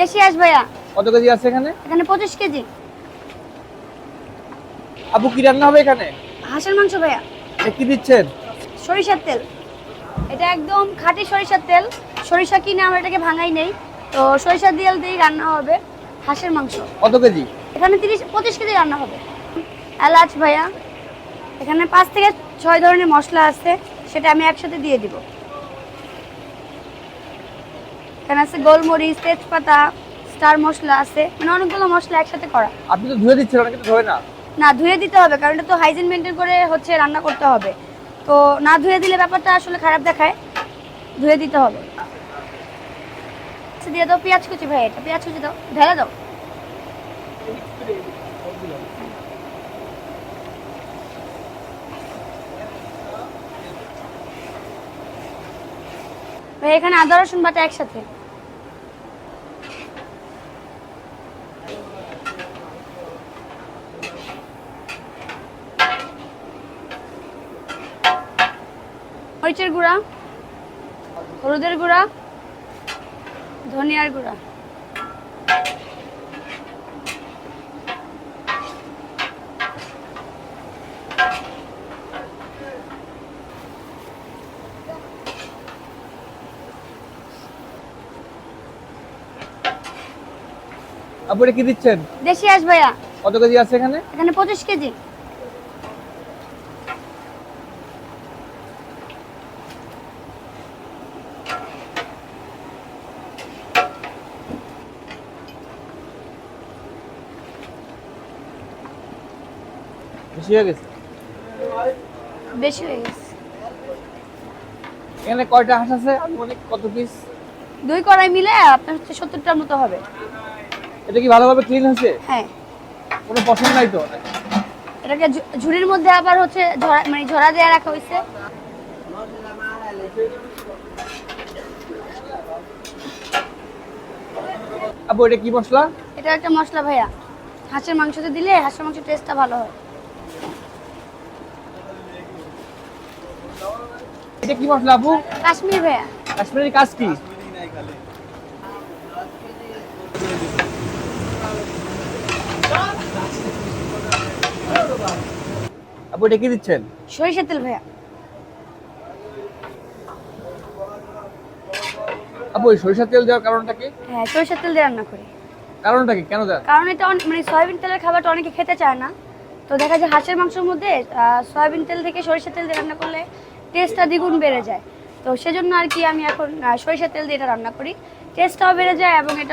দেশি হাঁস ভাইয়া। কত কেজি আছে এখানে? এখানে পঁচিশ কেজি। আপু কি রান্না হবে এখানে? হাঁসের মাংস ভাইয়া। এ কি দিচ্ছেন? সরিষার তেল। এটা একদম খাঁটি সরিষার তেল। সরিষা কিনে আমরা এটাকে ভাঙাই নেই। তো সরিষার তেল দিয়েই রান্না হবে হাঁসের মাংস। কত কেজি? এখানে তিরিশ পঁচিশ কেজি রান্না হবে। এলাচ ভাইয়া। এখানে পাঁচ থেকে ছয় ধরনের মশলা আছে। সেটা আমি একসাথে দিয়ে দিব। এখানে আছে গোলমরিচ তেজপাতা স্টার মশলা আছে। মানে অনেকগুলো মশলা একসাথে করা। আপনি তো ধুয়ে দিচ্ছেন অনেকে তো ধোয় না। না ধুয়ে দিতে হবে কারণ এটা তো হাইজিন মেনটেন করে হচ্ছে রান্না করতে হবে। তো না ধুয়ে দিলে ব্যাপারটা আসলে খারাপ দেখায়। ধুয়ে দিতে হবে। আচ্ছা, দিয়ে দাও পেঁয়াজ কুচি ভাই এটা পেঁয়াজ কুচি দাও। ঢেলে দাও। ভাই এখানে আদা রসুন বাটা একসাথে। মরিচের গুঁড়া হলুদের গুঁড়া ধনিয়ার গুঁড়া। আপু এটা কি দিচ্ছেন? দেশি হাঁস ভাইয়া। কত কেজি আছে এখানে? এখানে পঁচিশ কেজি। বেশি হয়ে গেছে? বেশি হয়ে গেছে। এখানে কয়টা হাঁস আছে? কত পিস দুই কড়াই মিলে আপনার হচ্ছে সত্তরটার মতো হবে। এটা কি ভালোভাবে ক্লিন হয়েছে? হ্যাঁ। কোনো পছন্দ নাই তো? এটাকে ঝুড়ির মধ্যে আবার হচ্ছে ঝরা মানে ঝরা দেয়া রাখা হয়েছে। আপু এটা কি মশলা? এটা একটা মশলা ভাইয়া। হাঁসের মাংসতে দিলে হাঁসের মাংসের টেস্টটা ভালো হয়। এটা কি মশলা আপু কাশ্মীর ভাইয়া। কাশ্মীরি কাজ কি? আপু এটা কি দিচ্ছেন? সরিষার তেল ভাইয়া। আপু এই সরিষার তেল দেওয়ার কারণটা কি? হ্যাঁ সরিষার তেল দিয়ে রান্না করি। কারণটা কি? কেন দেন? কারণ এটা মানে সয়াবিন তেলের খাবারটা অনেকে খেতে চায় না। তো দেখা যায় হাঁসের মাংসের মধ্যে আহ, সয়াবিন তেল থেকে সরিষার তেল দিয়ে রান্না করলে টেস্টটা দ্বিগুণ বেড়ে যায়। তো সেজন্য আর কি আমি এখন আহ, সরিষার তেল দিয়ে এটা রান্না করি। টেস্টটাও বেড়ে যায় এবং এটা